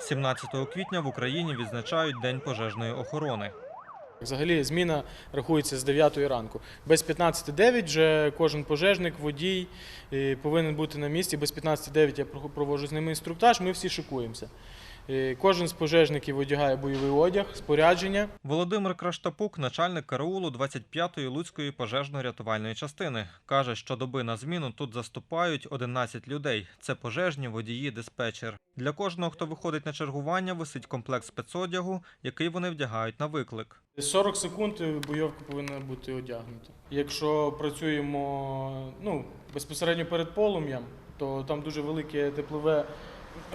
17 квітня в Україні відзначають День пожежної охорони. Взагалі зміна рахується з 9 ранку. Без 15.09 вже кожен пожежник, водій повинен бути на місці. Без 15.09 я про- проводжу з ними інструктаж, ми всі шикуємося. Кожен з пожежників одягає бойовий одяг, спорядження. Володимир Краштапук, начальник караулу 25-ї Луцької пожежно-рятувальної частини, каже, що доби на зміну тут заступають 11 людей. Це пожежні, водії, диспетчер. Для кожного, хто виходить на чергування, висить комплект спецодягу, який вони вдягають на виклик. 40 секунд бойовка повинна бути одягнута. Якщо працюємо ну, безпосередньо перед полум'ям, то там дуже велике теплове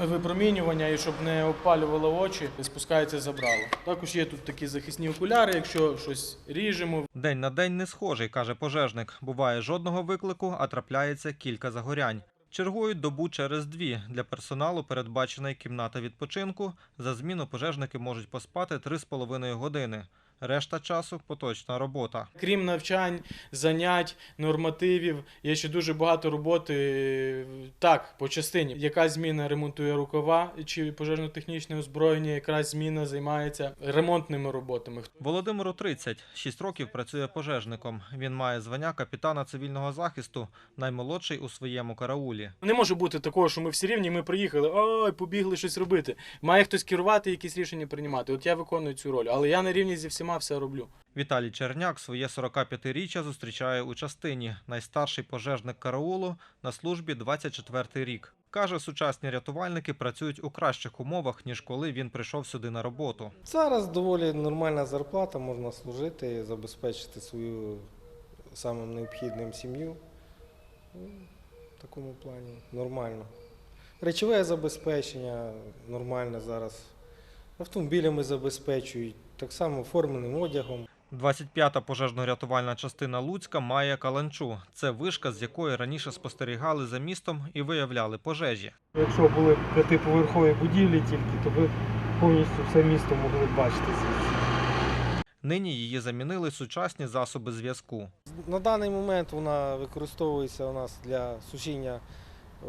випромінювання, і щоб не опалювало очі, спускається забрало. Також є тут такі захисні окуляри, якщо щось ріжемо. День на день не схожий, каже пожежник. Буває жодного виклику, а трапляється кілька загорянь. Чергують добу через дві. Для персоналу передбачена й кімната відпочинку. За зміну пожежники можуть поспати 3,5 години. Решта часу поточна робота. Крім навчань, занять, нормативів, є ще дуже багато роботи так, по частині. Яка зміна ремонтує рукава чи пожежно-технічне озброєння, якраз зміна займається ремонтними роботами. Володимиру 30. 6 років працює пожежником. Він має звання капітана цивільного захисту, наймолодший у своєму караулі. Не може бути такого, що ми всі рівні, ми приїхали, ой, побігли щось робити. Має хтось керувати, якісь рішення приймати. От я виконую цю роль, але я на рівні зі всіма все роблю. Віталій Черняк своє 45-річчя зустрічає у частині. Найстарший пожежник караулу на службі 24-й рік. Каже, сучасні рятувальники працюють у кращих умовах, ніж коли він прийшов сюди на роботу. Зараз доволі нормальна зарплата, можна служити, забезпечити свою самим необхідним сім'ю. Ну, В такому плані нормально. Речове забезпечення нормальне зараз. Автомобілями забезпечують, так само форменим одягом. 25-та пожежно-рятувальна частина Луцька має каланчу. Це вишка, з якої раніше спостерігали за містом і виявляли пожежі. Якщо були п'ятиповерхові будівлі тільки, то ви повністю все місто могли бачити звідси. Нині її замінили сучасні засоби зв'язку. На даний момент вона використовується у нас для сушіння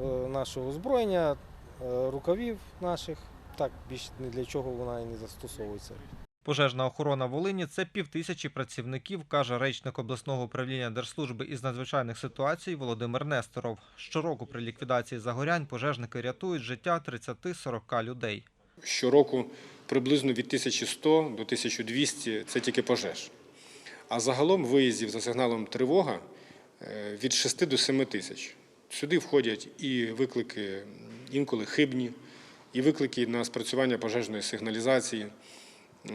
е, нашого озброєння, е, рукавів наших. Так, більш ні для чого вона і не застосовується. Пожежна охорона Волині це півтисячі працівників, каже речник обласного управління Держслужби із надзвичайних ситуацій Володимир Несторов. Щороку при ліквідації загорянь пожежники рятують життя 30-40 людей. Щороку приблизно від 1100 до 1200 – це тільки пожеж. А загалом виїздів за сигналом тривога е, від 6 до 7 тисяч. Сюди входять і виклики інколи хибні, і виклики на спрацювання пожежної сигналізації,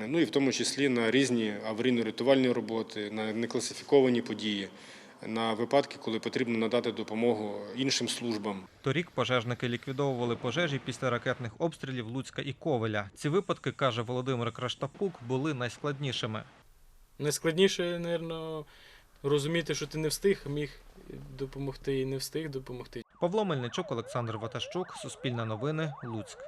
ну і в тому числі на різні аварійно-рятувальні роботи, на некласифіковані події, на випадки, коли потрібно надати допомогу іншим службам. Торік пожежники ліквідовували пожежі після ракетних обстрілів Луцька і Ковеля. Ці випадки, каже Володимир Краштапук, були найскладнішими. Найскладніше, мабуть, розуміти, що ти не встиг, міг допомогти і не встиг допомогти. Павло Мельничук, Олександр Ватащук, Суспільне новини, Луцьк.